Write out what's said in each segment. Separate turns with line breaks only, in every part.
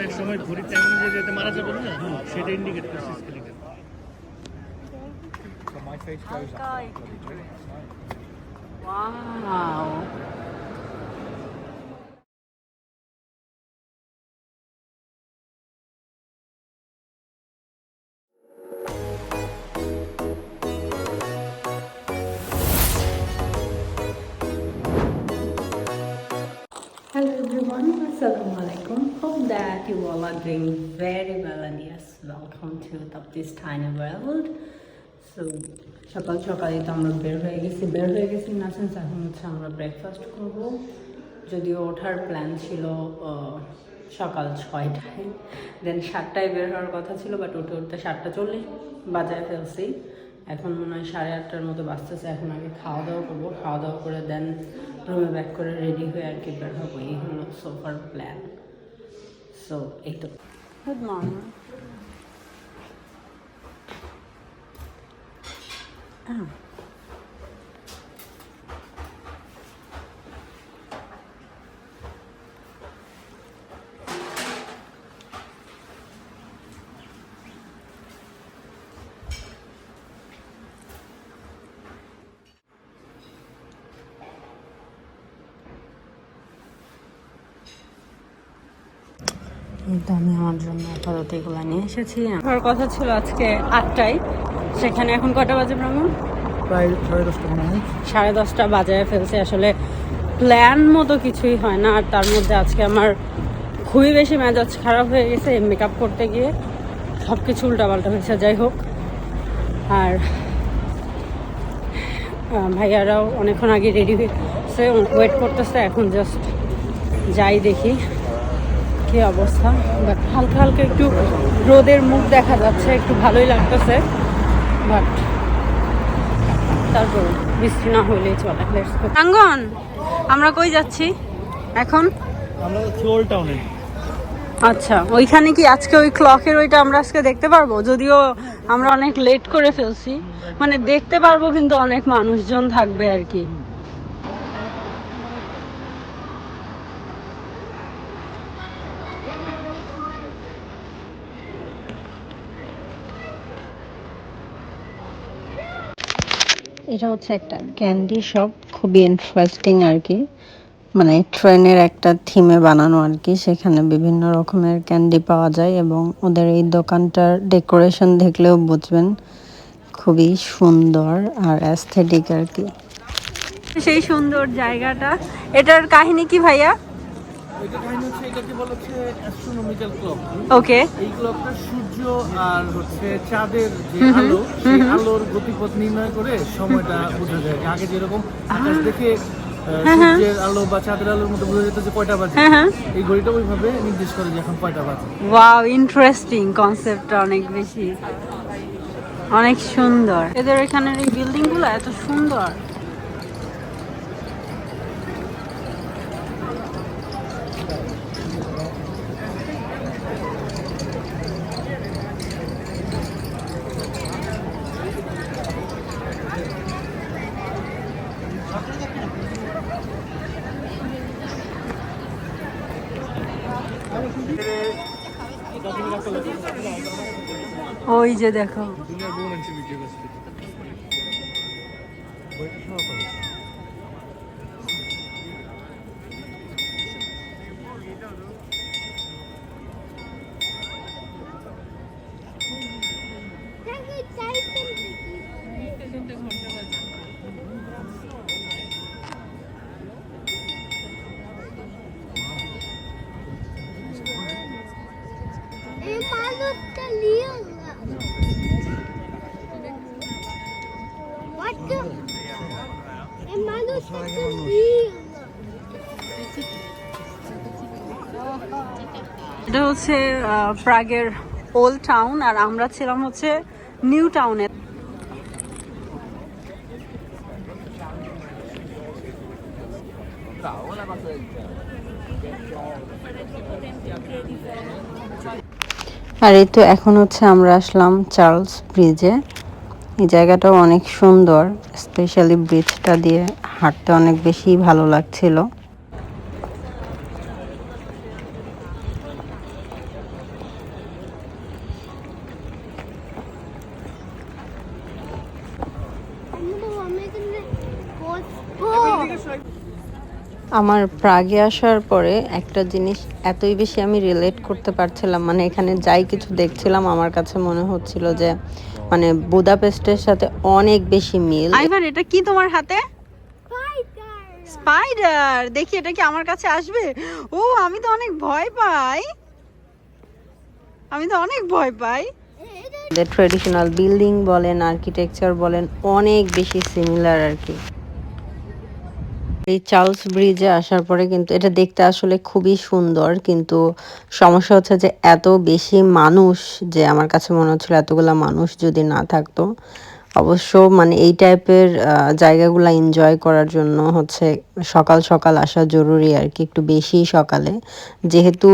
এক সময় ঘড়ির টাইম অনুযায়ী যেতে মারা যাবে না সেটা ইন্ডিকেট করছে skeleton
Wow. That you all are doing very well and yes, welcome to Tapti's Tiny World. So, সকাল সকালে তো আমরা বের হয়ে গেছি। বের হয়ে গেছি না সেন্স এখন হচ্ছে আমরা ব্রেকফাস্ট করব। যদিও ওঠার প্ল্যান ছিল সকাল ছয়টায়। দেন সাতটায় বের হওয়ার কথা ছিল বাট উঠে উঠতে সাতটা চল্লিশ বাজায় ফেলছি। এখন মনে হয় সাড়ে আটটার মতো বাজতেছে এখন আগে খাওয়া দাওয়া করব। খাওয়া দাওয়া করে দেন রুমে ব্যাক করে রেডি হয়ে আর কি বের হব। এই হলো সোফার প্ল্যান সো এই তো গুড মর্নিং তো আমি আমার জন্য আপাতত এগুলো নিয়ে এসেছি। আমার কথা ছিল আজকে আটটায়। সেখানে এখন কটা বাজে ভ্রমণ
প্রায় সাড়ে দশটা
সাড়ে দশটা বাজায় ফেলছে। আসলে প্ল্যান মতো কিছুই হয় না। আর তার মধ্যে আজকে আমার খুবই বেশি মেজাজ খারাপ হয়ে গেছে মেকআপ করতে গিয়ে। সব কিছু উল্টাপাল্টা হয়েছে যাই হোক। আর ভাইয়ারাও অনেকক্ষণ আগে রেডি হয়েছে ওয়েট করতেছে। এখন জাস্ট যাই দেখি। কি অবস্থা। বাট হালকা হালকা একটু রোদের মুখ দেখা যাচ্ছে একটু ভালোই লাগতেছে। বাট তারপর বৃষ্টি না হইলেই চলে। আঙ্গন আমরা কই যাচ্ছি? এখন?
আমরা ওল্ড টাউনে
আচ্ছা ওইখানে কি আজকে ওই ক্লকের ওইটা আমরা আজকে দেখতে পারব? যদিও আমরা অনেক লেট করে ফেলছি। মানে দেখতে পারব কিন্তু অনেক মানুষজন থাকবে আর কি। এটা হচ্ছে একটা ক্যান্ডি শপ, খুবই ইন্টারেস্টিং আর কি। মানে ট্রেনের একটা থিমে বানানো আর কি, সেখানে বিভিন্ন রকমের ক্যান্ডি পাওয়া যায় এবং ওদের এই দোকানটার ডেকোরেশন দেখলেও বুঝবেন খুবই সুন্দর আর অ্যাস্থেটিক আর কি। সেই সুন্দর জায়গাটা। এটার কাহিনী কি ভাইয়া?
এটা কাহিনী হচ্ছে এটাকে বলা হচ্ছে অ্যাস্ট্রোনমিক্যাল ক্লক
ওকে
এই ক্লকটা সূর্য আর হচ্ছে চাঁদের যে আলো সেই আলোর গতিপথ নির্ণয় করে সময়টা বোঝা যায় আগে যেরকম আকাশ দেখে আহ, সূর্যের আলো বা চাঁদের আলোর মধ্যে বোঝা যেত যে কয়টা বাজে।
হ্যাঁ হ্যাঁ।
এই ঘড়িটা ওইভাবে নির্দেশ করে যে এখন কয়টা বাজে।
ওয়াও ইন্টারেস্টিং কনসেপ্টটা অনেক বেশি। অনেক সুন্দর। এদের এখানের এই বিল্ডিংগুলো এত সুন্দর। ওই যে দেখো।
এই
হচ্ছে প্রাগের ওল্ড টাউন আর আমরা ছিলাম হচ্ছে নিউ টাউনে আর এই তো এখন হচ্ছে আমরা আসলাম চার্লস ব্রিজে। এই জায়গাটাও অনেক সুন্দর, স্পেশালি ব্রিজটা দিয়ে হাঁটতে অনেক বেশি ভালো লাগছিল।
আমার প্রাগে আসার পরে একটা জিনিস এতই বেশি আমি রিলেট করতে পারছিলাম মানে এখানে যাই কিছু দেখছিলাম আমার কাছে মনে হচ্ছিল যে মানে বুদাপেস্টের সাথে অনেক বেশি মিল। আইভান এটা কি তোমার হাতে? স্পাইডার দেখি এটা কি আমার কাছে আসবে? ও আমি তো অনেক ভয় পাই। আমি তো অনেক ভয় পাই। ট্রেডিশনাল বিল্ডিং বলেন আর্কিটেকচার বলেন অনেক বেশি সিমিলার আর কি। এই চার্লস ব্রিজে আসার পরে কিন্তু এটা দেখতে আসলে খুবই সুন্দর। কিন্তু সমস্যা হচ্ছে যে এত বেশি মানুষ যে আমার কাছে মনে হচ্ছিল এতগুলা মানুষ যদি না থাকতো অবশ্য মানে এই টাইপের জায়গাগুলো এনজয় করার জন্য হচ্ছে সকাল সকাল আসা জরুরি আর কি, একটু বেশি সকালে। যেহেতু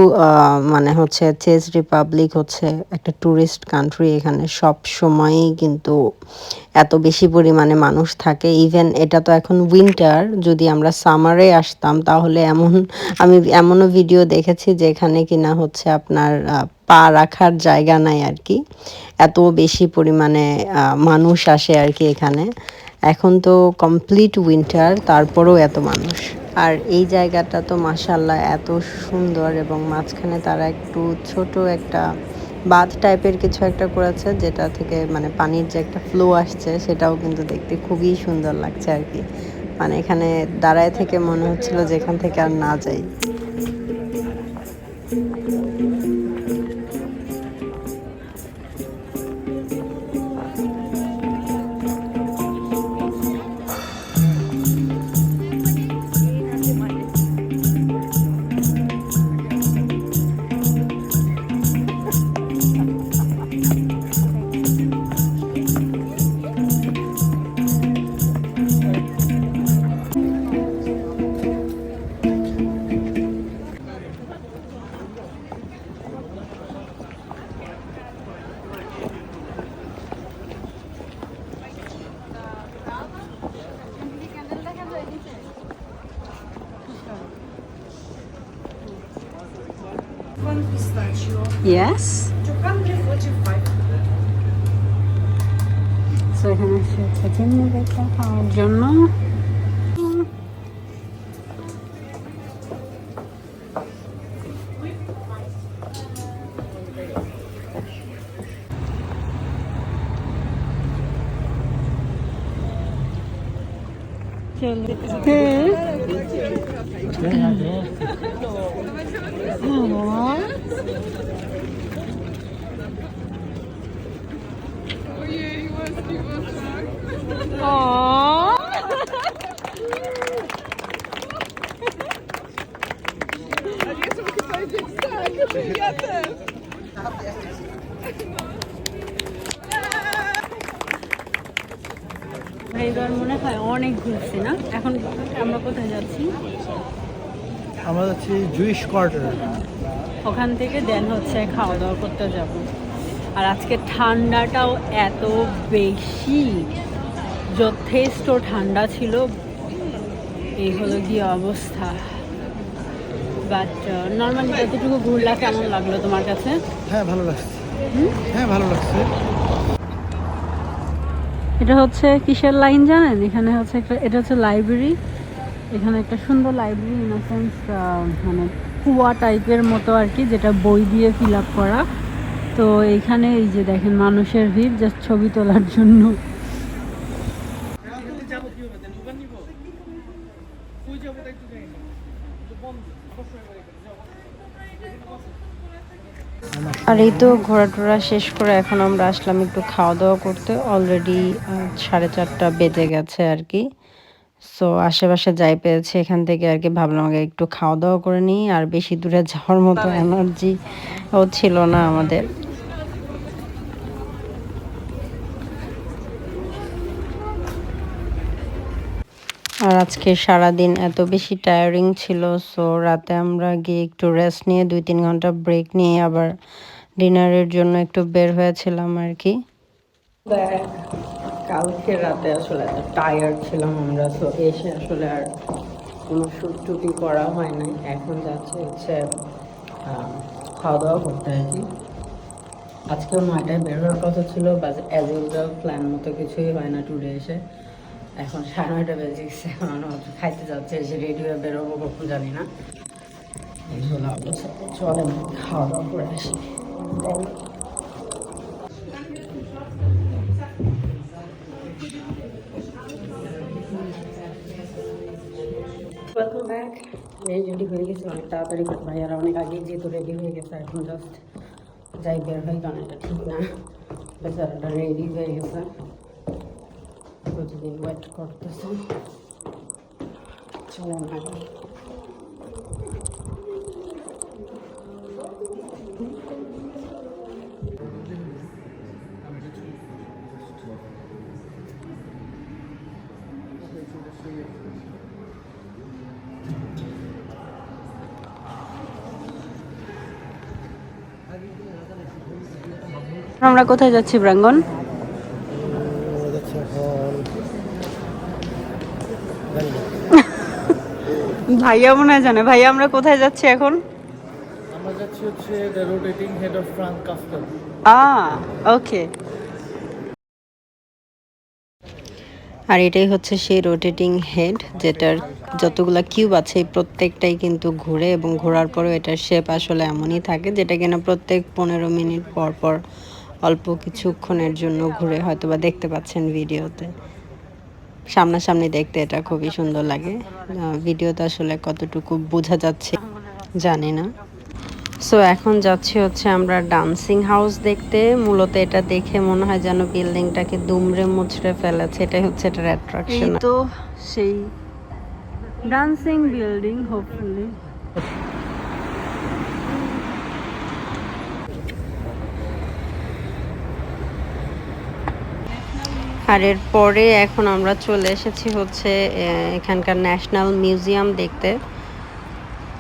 মানে হচ্ছে চেস রিপাবলিক হচ্ছে একটা ট্যুরিস্ট কান্ট্রি এখানে সব সময়ই কিন্তু এত বেশি পরিমাণে মানুষ থাকে। ইভেন এটা তো এখন উইন্টার যদি আমরা সামারে আসতাম তাহলে এমন, আমি এমনও ভিডিও দেখেছি যেখানে কিনা হচ্ছে আপনার পা রাখার জায়গা নাই আর কি। এত বেশি পরিমাণে মানুষ আসে আর কি এখানে। এখন তো কমপ্লিট উইন্টার তারপরেও এত মানুষ। আর এই জায়গাটা তো মাসাল্লাহ এত সুন্দর এবং মাঝখানে তারা একটু ছোট একটা বাঁধ টাইপের কিছু একটা করেছে, যেটা থেকে মানে পানির যে একটা ফ্লো আসছে, সেটাও কিন্তু দেখতে খুবই সুন্দর লাগছে আর কি। মানে এখানে দাঁড়ায় থেকে মনে হচ্ছিল যে এখান থেকে আর না যাই। 네. 음. 음. এবার মনে হয় অনেক ঘুরছি না? এখন আমরা কোথায় যাচ্ছি?
আমরা যাচ্ছি জুইশ কোয়ার্টার।
ওখান থেকে দেন হচ্ছে খাওয়া দাওয়া করতে যাব। আর আজকে ঠান্ডাটাও এত বেশি যথেষ্ট ঠান্ডা ছিল। এই হলো গিয়ে অবস্থা। বাট নর্মালি এতটুকু ঘুরলা কেমন লাগল তোমার কাছে?
হ্যাঁ ভালো লাগছে। হ্যাঁ ভালো লাগছে।
এটা হচ্ছে কিসের লাইন জানেন? এখানে হচ্ছে একটা এটা হচ্ছে লাইব্রেরি এখানে একটা সুন্দর লাইব্রেরি ইন সেন্স মানে কুয়া টাইপের মতো আর কি, যেটা বই দিয়ে ফিল আপ করা। তো এখানে এই যে দেখেন মানুষের ভিড় জাস্ট ছবি তোলার জন্য। আর এই তো ঘোরাটোরা শেষ করে এখন আমরা আসলাম একটু খাওয়া দাওয়া করতে অলরেডি সাড়ে চারটা বেজে গেছে আর কি। সো আশেপাশে যাই পেয়েছে এখান থেকে আর কি ভাবলাম আগে একটু খাওয়া দাওয়া করে নিই। আর বেশি দূরে যাওয়ার মতো এনার্জি ও ছিল না আমাদের। আর আজকে সারাদিন এত বেশি টায়ারিং ছিল সো রাতে আমরা গিয়ে একটু রেস্ট নিয়ে দুই তিন ঘণ্টা ব্রেক নিয়ে আবার ডিনারের জন্য একটু বের হয়েছিলাম আর কি। কালকে রাতে আসলে এত টায়ার্ড ছিলাম আমরা, তো এসে আসলে আর কোনো শ্যুট টুটি করা হয় নাই। এখন যাচ্ছে হচ্ছে খাওয়া দাওয়া করতে আর কি। আজকেও নয়টায় বের হওয়ার কথা ছিল বাট অ্যাজ ইউজুয়াল প্ল্যান মতো কিছুই হয় না টুডে এসে।
এখন সাড়ে নয়টা বেজে গেছে খাইতে যাচ্ছে যে রেডি হয়ে বেরোবো কখন জানি না। এই হলো অবস্থা চলেন খাওয়া দাওয়া করে আসি। ওয়েলকাম ব্যাক রেডি হয়ে গেছে অনেক তাড়াতাড়ি ভাইয়ারা অনেক আগেই যেহেতু রেডি হয়ে গেছে এখন জাস্ট যাই বের হয় কারণ এটা ঠিক না বেচারাটা রেডি হয়ে গেছে প্রতিদিন ওয়েট করতেছে চলো না
আমরা কোথায় যাচ্ছি ব্রাঙ্গন ভাইয়া মনে হয় জানে। ভাইয়া আমরা কোথায় যাচ্ছি এখন?
আমরা যাচ্ছি হচ্ছে the rotating head of custom
uh okay আর এটাই হচ্ছে সেই রোটেটিং হেড যেটার যতগুলা কিউব আছে এই প্রত্যেকটাই কিন্তু ঘুরে এবং ঘোরার পরেও এটার শেপ আসলে এমনই থাকে যেটা কিনা প্রত্যেক পনেরো মিনিট পর পর অল্প কিছুক্ষণের জন্য ঘুরে হয়তো বা দেখতে পাচ্ছেন ভিডিওতে। সামনাসামনি দেখতে এটা খুবই সুন্দর লাগে। ভিডিওতে আসলে কতটুকু বোঝা যাচ্ছে জানি না। সো এখন যাচ্ছি হচ্ছে আমরা ডান্সিং হাউস দেখতে। মূলত এটা দেখে মনে হয় যেন বিল্ডিংটাকে দুমড়ে মুচড়ে ফেলেছে। এটাই হচ্ছে এটার অ্যাট্রাকশন তো সেই ডান্সিং বিল্ডিং হোপফুলি আর এরপরে এখন আমরা চলে এসেছি হচ্ছে এখানকার ন্যাশনাল মিউজিয়াম দেখতে।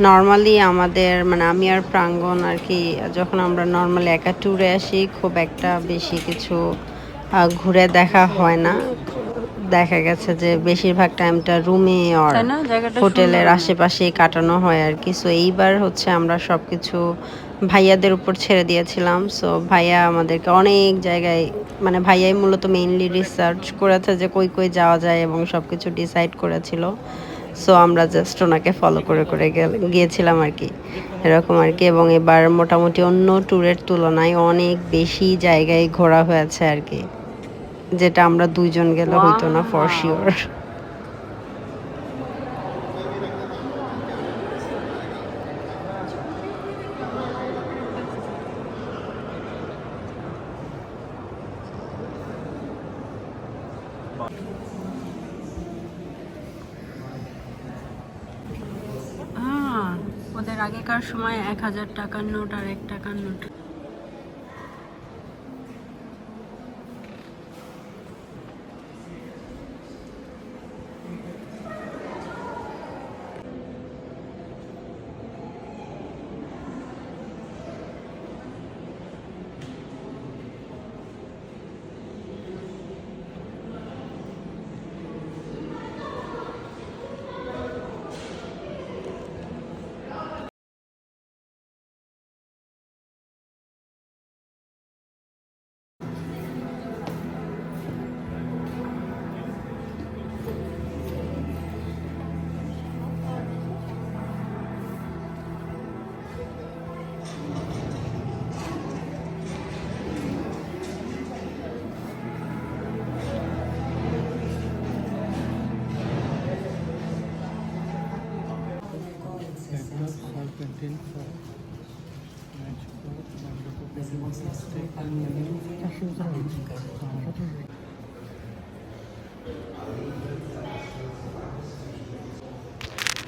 নর্মালি আমাদের মানে আমি আর প্রাঙ্গন আর কি, যখন আমরা নর্মালি একা ট্যুরে আসি, খুব একটা বেশি কিছু ঘুরে দেখা হয় না। দেখা গেছে যে বেশিরভাগ টাইমটা রুমে আর হোটেলের আশেপাশেই কাটানো হয় আর কি। সো এইবার হচ্ছে আমরা সব কিছু ভাইয়াদের উপর ছেড়ে দিয়েছিলাম। সো ভাইয়া আমাদেরকে অনেক জায়গায় মানে ভাইয়াই মূলত মেইনলি রিসার্চ করেছে যে কই কই যাওয়া যায় এবং সব কিছু ডিসাইড করেছিল। সো আমরা জাস্ট ওনাকে ফলো করে করে গিয়েছিলাম আর কি। এরকম আর কি। এবং এবার মোটামুটি অন্য ট্যুরের তুলনায় অনেক বেশি জায়গায় ঘোরা হয়েছে আর কি। যেটা আমরা দুইজন গেলে হইতো না ফর শিওর ওদের আগেকার সময় এক হাজার টাকার নোট আর এক টাকার নোট।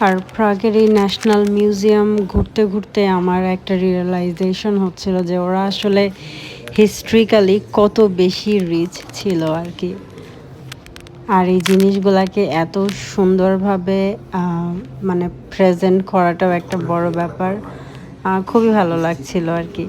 আর প্রাগের এই ন্যাশনাল মিউজিয়াম ঘুরতে ঘুরতে আমার একটা রিয়েলাইজেশন হচ্ছিল যে ওরা আসলে হিস্ট্রিক্যালি কত বেশি রিচ ছিল আর কি। আর এই জিনিসগুলাকে এত সুন্দরভাবে মানে প্রেজেন্ট করাটাও একটা বড় ব্যাপার। খুবই ভালো লাগছিল আর কি।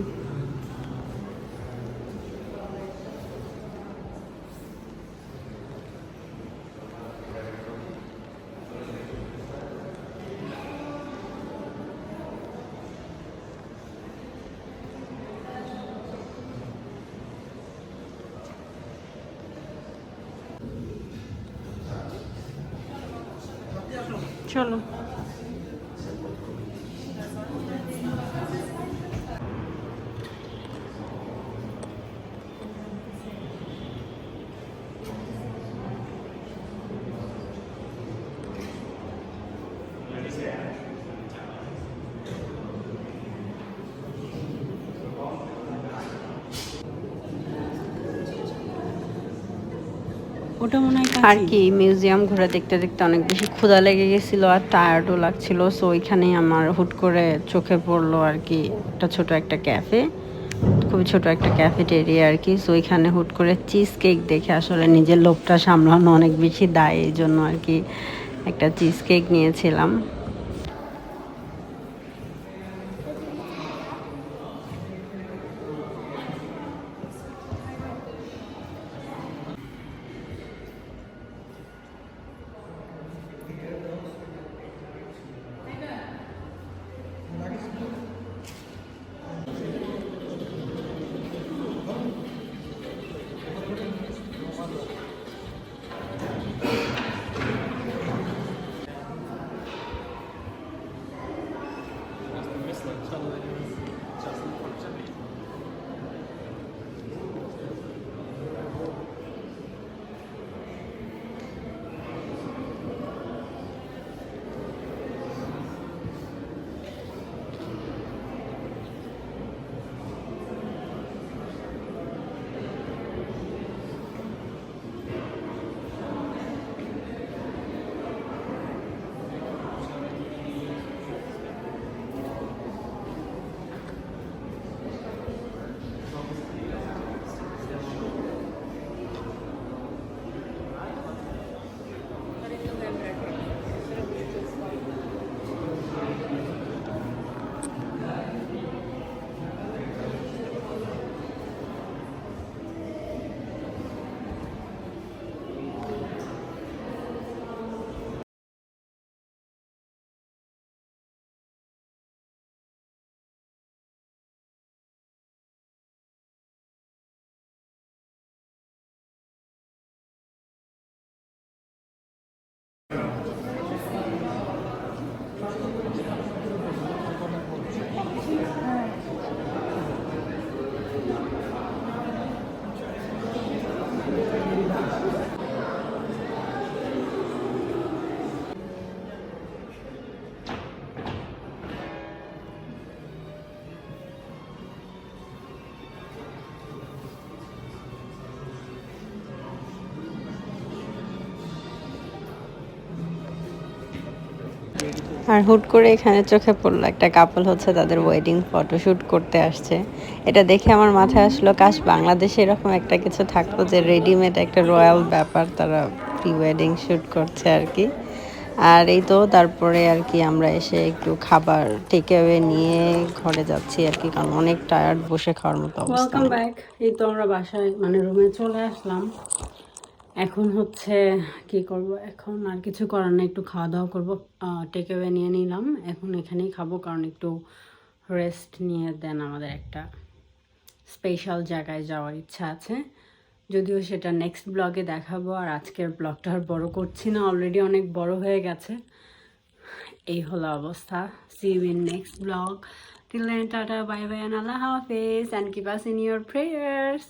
চলো
ওটা মনে হয়
আর কি মিউজিয়াম ঘুরে দেখতে দেখতে অনেক বেশি ক্ষুধা লেগে গেছিল আর টায়ার্ডও লাগছিল সো ওইখানেই আমার হুট করে চোখে পড়ল আর কি একটা ছোট একটা ক্যাফে খুবই ছোট একটা ক্যাফেটেরিয়া আর কি সো ওইখানে হুট করে চিজ কেক দেখে আসলে নিজের লোভটা সামলানো অনেক বেশি দায় এই জন্য আর কি একটা চিজ কেক নিয়েছিলাম। আর হুট করে এখানে চোখে পড়ল একটা কাপল হচ্ছে তাদের ওয়েডিং ফটোশুট করতে আসছে। এটা দেখে আমার মাথায় আসলো, কাশ, বাংলাদেশে এরকম একটা কিছু থাকতো যে রেডিমেড একটা রয়্যাল ব্যাপার তারা প্রি ওয়েডিং শ্যুট করছে আর কি। আর এই তো তারপরে আর কি আমরা এসে একটু খাবার টেক অ্যাওয়ে নিয়ে ঘরে যাচ্ছি আর কি, কারণ অনেক টায়ার্ড বসে খাওয়ার মতো অবস্থা।
ওয়েলকাম ব্যাক এই তো আমরা বাসায় মানে রুমে চলে আসলাম। এখন হচ্ছে কি করব? এখন আর কিছু করার না একটু খাওয়া দাওয়া করব টেক অ্যাওয়ে নিয়ে নিলাম। এখন এখানেই খাব, কারণ একটু রেস্ট নিয়ে দেন আমাদের একটা স্পেশাল জায়গায় যাওয়ার ইচ্ছা আছে। যদিও সেটা নেক্সট ব্লগে দেখাবো, আর আজকের ব্লগটা আর বড় করছি না অলরেডি অনেক বড় হয়ে গেছে। এই হলো অবস্থা। See you in next vlog till tata bye bye and আল্লাহ হাফেজ and keep us in your prayers